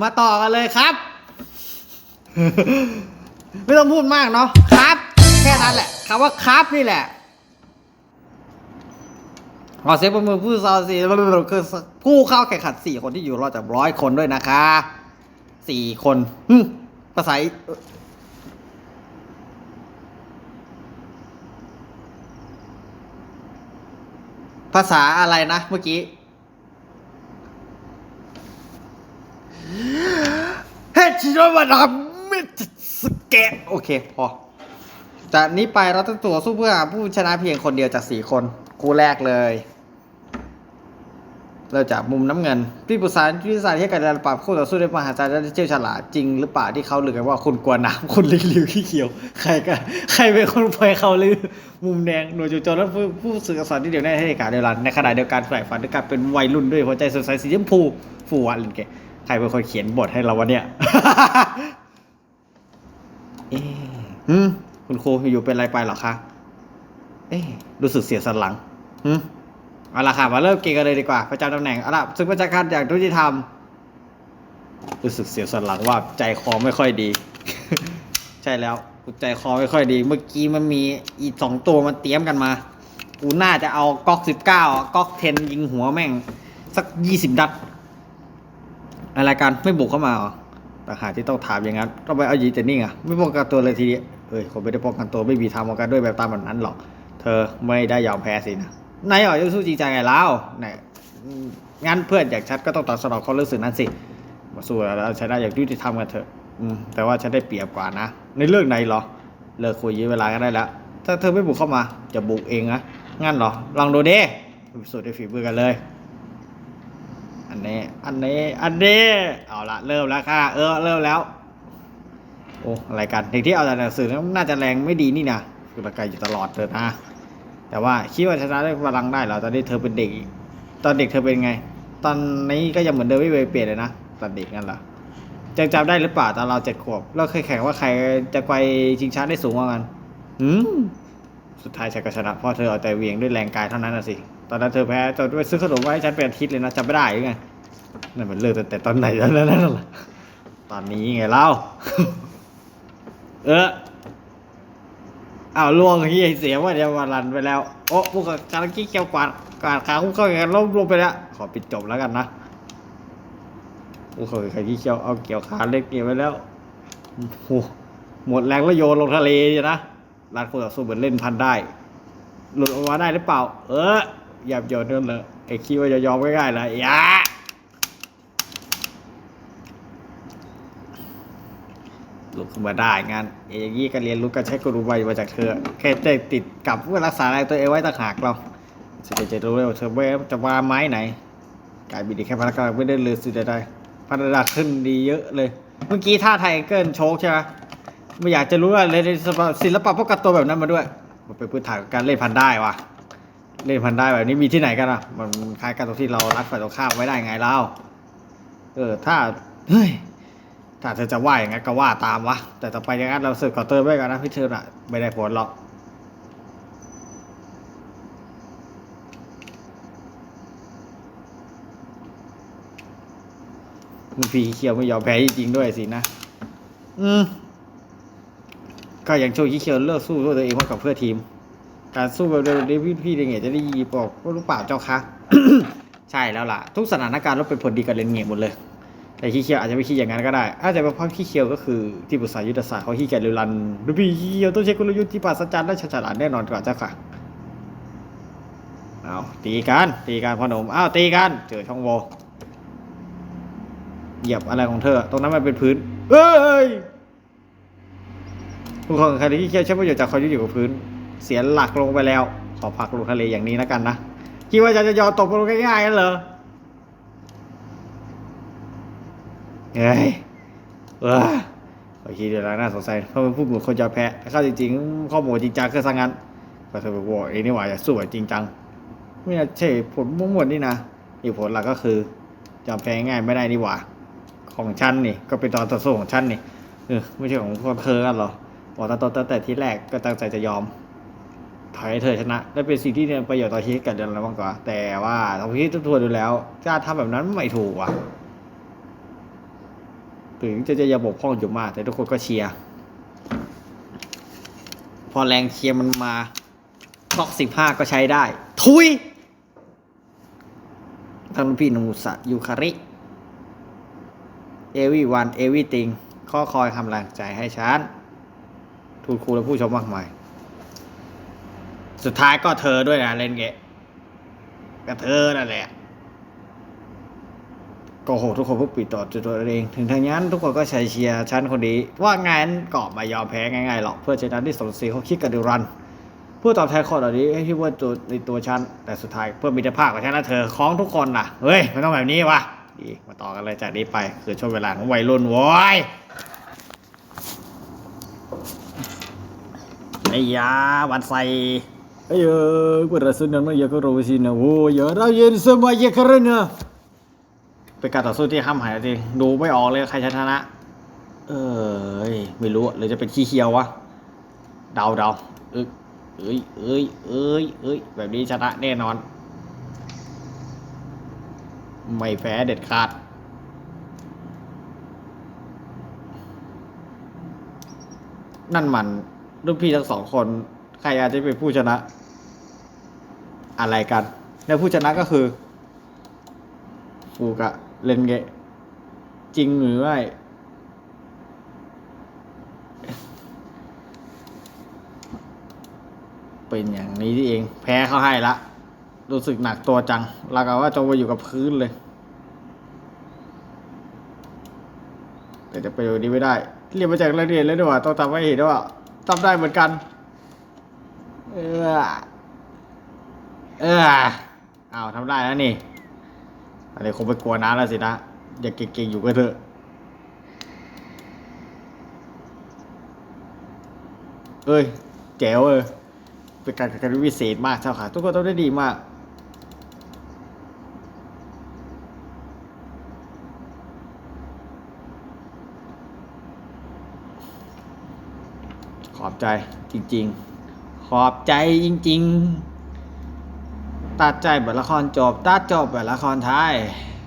มาต่อกันเลยครับ ไม่ต้องพูดมากเนาะครับ แค่นั้นแหละคำว่าครับนี่แหละขอเสียงปรบมือผู้ซาวซีคือผู้เข้าแข่งขันสี่คนที่อยู่รอดจากร้อยคนด้วยนะคะสี่คนภาษาภาษาอะไรนะเมื่อกี้ เฮ้ย ชิโนมาดามมิสเกะโอเค พอ จากนี้ไปเราต้องตัวสู้เพื่อหาผู้ชนะเพียงคนเดียวจากสี่คน คู่แรกเลยเริ่มจากมุมน้ำเงินพี่ปุษานวิทยาศาสตร์ที่การปรับคู่ต่อสู้ด้วยมหาจารย์และเชี่ยวชาญจริงหรือเปล่าที่เขาลือกันว่าคุณกลัวน้ำคุณลิงลิวขี้เขียว ใครกันใครเป็นคนปล่อยเขาลือมุมแดงหน่วยจู่โจและผู้ผู้สื่อสารที่เดียวแน่ให้การเดียวกันในขณะเดียวกันฝ่ายฝันด้วยการเป็นวัยรุ่นด้วยหัวใจสดใสสีชมพูฟูวันลินเก รเป็นคนเขียนบทให้เราวะเนี่ยเอ๊ะหืมคุณครูอยู่เป็นอะไรไปเหรอคะ เอ๊ะรู้สึกเสียสันหลังหืมเอาละค่ะ มาเริ่มเกมกันเลยดีกว่า ประจำตำแหน่งเอาละซึ่งประจักษ์การอย่างทุติธรรม รู้สึกเสียสันหลังว่าใจคอไม่ค่อยดี ใช่แล้วกูใจคอไม่ค่อยดี เมื่อกี้มันมีอีกสองตัวมันเตรียมกันมา กูน่าจะเอาก๊อกสิบเก้าก๊อกเทนยิงหัวแม่ง สักยี่สิบนัด อะไรกันไม่บุกเข้ามาหรอต่างหากที่ต้องถามอย่างนั้นต้องไปเอายีแต่นิ่งอะไม่ป้องกันตัวเลยทีเดียวเอ้ยผมไม่ได้ป้องกันตัวไม่มีทางป้องกันด้วยแบบตามแบบนั้นหรอก เธอไม่ได้ยอมแพ้สินะนายอ๋อจะสู้จริงจังไงเล่าไหนอืมงั้นเพื่อนอยางฉันก็ต้องตอบสนองความรู้สึกนั้นสิมาสู้แล้วชนะอย่างยุติธรรมกันเถอะแต่ว่าฉันได้เปรียบกว่านะ ในเรื่องไหนเหรอ เลิกคุยยื้อเวลากันได้แล้ว ถ้าเธอไม่บุกเข้ามาจะบุกเองนะงั้นเหรอลองดูเดิพิสูจน์ด้ฝีมือกันเลย อันนี้ อันนี้ อันนี้ เอาละเริ่มแล้วค่ะ เออ เริ่มแล้ว โอ้อะไรกันเด็กที่เอาแต่หนังสือน่าจะแรงไม่ดีนี่นะคือระกายอยู่ตลอดเถอะนะ แต่ว่าคิดว่าชนะได้พลังได้เหรอตอนนี้เธอเป็นเด็ก ตอนเด็กเธอเป็นไง ตอนนี้ก็ยังเหมือนเดิมไม่เคยเปลี่ยนเลยนะ ตอนเด็กนั่นเหรอจะจำได้หรือเปล่าตอนเราเจ็ดขวบ เราเคยแข่งว่าใครจะไปชิงช้าได้สูงกว่ากันหืมสุดท้ายฉันก็ชนะเพราะเธอเอาแต่เวียงด้วยแรงกายเท่านั้นนะสิ ตอนนั้นเธอแพ้จนไปซื้อขนมไว้ฉันเป็นอาทิตย์เลยนะจำไม่ได้หรือไง นั่นมันเลิกตั้งแต่ตอนไหนแล้วนั่นน่ะตอนนี้ไงเล่า เอออ้าวล่วงเฮียเสียว่าเดี๋ยววันรันไปแล้ว โอ้พวกจาระกี้เกี่ยวกวาดกวาดขาคู่เข้ากันล้มลงไปแล้ว ขอปิดจบแล้วกันนะโอ้โหใครที่เกี่ยวเอาเกี่ยวขาเล็กเกี่ยวไว้แล้วโอ้หมดแรงแล้วโยนลงทะเลเลยนะรัดคู่ต่อสู้เหมือนเล่นพันได้ หลุดออกมาได้หรือเปล่า เอออย่าโยนนั่นเลยไอ้คิดว่าจะยอมง่ายๆเลยอย่า ลุกขึ้นมาได้งานอย่างนี้ก็เรียนรู้การใช้กลอุบายมาจากเธอ แค่ได้ติดกับเพื่อรักษาแรตัวเองไว้ต่างหากเราจะจะรู้เลยว่าเธอว่จะวางไม้ไหนกลายบินดีแค่พลักำลังไม่ได้เลยสุดใดๆพัฒนาขึ้นดีเยอะเลย เมื่อกี้ท่าไทเกิลโชกใช่ไหมไม่อยากจะรู้ว่าเลยศิลปะป้องกันตัวแบบนั้นมาด้วย มันเป็นพื้นฐานการเล่นพันได้ว่ะเล่นพันได้แบบนี้มีที่ไหนกันอะ มันคล้ายกันตรงที่เรารัดฝ่ายตรงข้ามไว้ได้ไงเล่าเออถ้าเฮ้ย ถ้าเธอจะว่าอย่างนั้นก็ว่าตามวะ แต่ต่อไปอย่างนั้นเราเสิร์ฟขอเติมไว้ก่อนนะพี่เธอน่ะไม่ได้ผลหรอกมึงพี่เขียวไม่ยอมแพ้จริงๆด้วยสินะ อืม ก็ยังโชว์ขี้เขียวเลิกสู้ด้วยตัวเองมากกว่าเพื่อทีม การสู้แบบเดิมนี้พี่พี่เดงเงจะได้ยีบอกว่ารู้เปล่าเจ้าคะ ใช่แล้วล่ะ ทุกสถานการณ์ลบเป็นผลดีกับเลนเงียหมดเลย แต่ขี้เกียจอาจจะไม่คิดอย่างนั้นก็ได้ อาจจะเป็นเพราะขี้เกียจก็คือที่ปรึกษายุทธศาสตร์เขาขี้เกียจเร็วรันดูพี่ขี้เกียจต้องใช้กลยุทธ์ที่ปราศจากและฉลาดแน่นอนกว่าเจ้าค่ะเอาตีกันตีกันพ่อหนุ่มอ้าวตีกันเจอช่องโหว่เหยียบอะไรของเธอ ตรงนั้นมันเป็นพื้น เอ้ยผู้คนใครที่ขี้เกียจใช้ประโยชน์จากความยืดหยุ่กับพื้น เสียหลักลงไปแล้ว ขอพักลงทะเลอย่างนี้แล้วกันนะ คิดว่าจะจะยอมตกลงง่ายๆกันเหรอ เฮ้ยเออโอเคเดี๋ยวน่าสงสัยเพราะมันพูดเหมือนคนจะแพ้แต่เข้าจริงๆข้อมูลจริงจังคือสังงั้นก็เธอบอกว่าเอ้นี่หว่าจะสู้แบบจริงจัง ไม่ใช่ผลมุ่งหมดนี่นะอีกผลหลักก็คือยอมแพ้ง่ายไม่ได้นี่หว่า ของฉันนี่ ก็เป็นตอนต่อสู้ของฉันนี่เออไม่ใช่ของคนเธอกันหรอบอกตอนตั้งแต่ที่แรกก็ตั้งใจจะยอมถอยให้เธอชนะและเป็นสิ่งที่เป็นประโยชน์ต่อชีวิตกันเดินแล้วมากกว่า แต่ว่าทางที่ทุกทัวดูแล้วการทำแบบนั้นไม่ถูกว่ะ ถึงจะจะยังบกพร่องอยู่มาก แต่ทุกคนก็เชียร์พอแรงเชียร์มันมาล็อกสิบห้าก็ใช้ได้ ทุยท่านพี่นูสะยูคาริเอวีวันเอวีติงข้อคอยกำลังใจให้ฉันทูตครูและผู้ชมมากมาย สุดท้ายก็เธอด้วยนะเล่นเกะก็เธอนั่นแหละ โกหกทุกคนเพื่อปิดต่อจุดตัวเอง ถึงทางนั้นทุกคนก็ใช้เชียร์ฉันคนนี้ ว่างานก็ไม่ยอมแพ้ง่ายๆหรอกเพื่อชนะที่สมศรีเขาคิดกันดูรันเพื่อตอบแทนคนเหล่านี้ให้ที่ว่าตัวในตัวฉันแต่สุดท้ายเพื่อมิตรภาพกับฉันและเธอของทุกคนล่ะเฮ้ยไม่ต้องแบบนี้วะดีมาต่อกันเลยจากนี้ไป คือช่วงเวลาของวัยรุ่นว้ยไอ้ยาวันใส่เอ้ยเอ้ยกูรักสุนัน เป็นการต่อสู้ที่ห้ามหายจริงดูไม่ออกเลยใครชนะ เอ้ยไม่รู้อะหรือจะเป็นขี้เคียววะเดาเดาเอ้ยเอ้ยเอ้ยเอ้ยเอ้ยแบบนี้ชนะแน่นอน ไม่แพ้เด็ดขาดนั่นมันรุ่นพี่ทั้งสองคน ใครอาจจะเป็นผู้ชนะ อะไรกัน แล้วผู้ชนะก็คือฟูกะ เลนเกะจริงหรือไม่เป็นอย่างนี้ที่เอง แพ้เขาให้ละ รู้สึกหนักตัวจังรากับว่าจงไปอยู่กับพื้นเลย แต่จะไปอยู่นี้ไม่ได้ เรียนมาจากระเรียนเลยด้วยว่าต้องทำให้เห็นวยว่าทำได้เหมือนกัน เออ เอออ้าวทำได้แล้วนี่ อะไรคงไปกลัวน้ำแล้วสินะอย่าเก่งๆอยู่ก็เถอะเอ้ยแจ๋วเออเป็นการแข่งขันที่วิเศษมากเจ้าค่ะ ทุกคนต้องได้ดีมาก ขอบใจจริง ๆ ขอบใจจริง ๆ ตัดใจแบบละครจบตัดจบแบบละครไทย